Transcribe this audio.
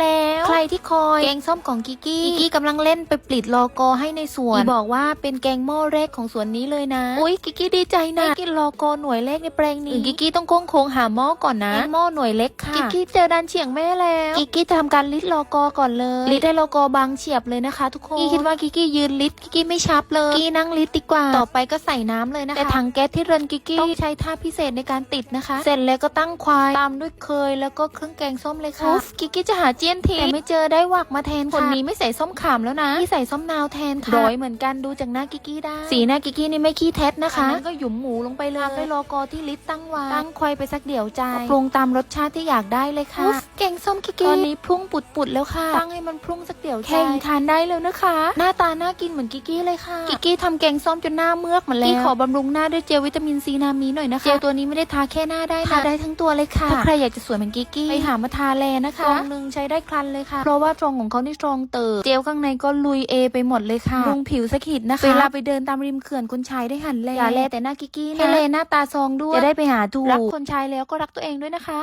แล้วใค รที่คอย แกงส้มของกิกกี้กิกกี้กำลังเล่นไปปลิดโลโก้ให้ในสวนอีบอกว่าเป็นแกงหม้อแรกของสวนนี้เลยนะอุ้ยกิกกี้ดีใจนะได้กินโลโก้หน่วยเล็กในแปลงนี้กิกกี้ต้องโค้งโค้งหาหม้อก่อนนะหม้อหน่วยเล็กค่ะกิกกี้เจอดันเฉียงแม่แล้วกิกกี้จะทำการลิดโลโก้ก่อนเลยลิดได้โลโก้บางเฉียบเลยนะคะ ทุกคนกิกกี้คิดว่ากิกกี้ยืนลิดกิกกี้ไม่ชับเลยกิกกี้นั่งลิดดีกว่าต่อไปก็ใส่น้ำเลยนะคะแต่ถังแก๊สที่เรือนกิกกี้ต้องใช้ท่าพิเศษในการติดนะคะ เสร็จแล้วก็ตั้งควายตามด้วยเคยแล้วก็เครื่องแกงส้มเลยค่ะกิกกี้จะหาเจี้ยนทีแต่ไม่เจอได้หวักมาแทนค่ะคนนี้ไม่ใส่ส้มขามแล้วนะที่ใส่ส้มนาวแทนค่ะร้อยเหมือนกันดูจากหน้ากิกกี้ได้ สีหน้ากิกกี้นี่ไม่ขี้เท็จนะคะนั้นก็หยุมหมูลงไปเลยด้วยโลโก้ที่ลิสต์ตั้งไว้ตั้งควายไปสักเดี๋ยวใจปรุงตามรสชาติที่อยากได้เลยค่ะ แกงส้มกิกกี้ตอนนี้พรุ่งปุดๆแล้วค่ะ ตั้งให้มันพรุ่งสักเดี๋ยวใจแค่นี้ทานได้แล้วนะคะ หน้าตาน่ากินเหมือนกิกกี้เลยค่ะ กิกกี้ทำแกงส้มจนหน้าเมือกหมาแล้วกี้ขอบำรุงหน้าด้วยเจลวิตามินซีนามีหน่อยนะคะ เจลตัวนี้ไม่ได้ทาแค่หน้าได้นะทาได้ทั้งตัวเลยค่ะ ถ้าใครอยากจะสวยเหมือนกิกกี้ไปหามาทาแลนะคะตรงหนึ่งใช้ได้ครันเลยค่ะ เพราะว่าตรงของเขานี่ตรงเติบเจลข้างในก็ลุยเอไปหมดเลยค่ะรุงผิวสกิดนะคะเวลาไปเดินตามริมเขื่อนคุณชายได้หันแลอย่าแลแต่หน้ากิกกี้นะให้แลหน้าตาซองด้วยจะได้ไปหาถูกรักคนชายแล้วก็รักตัวเองด้วยนะคะ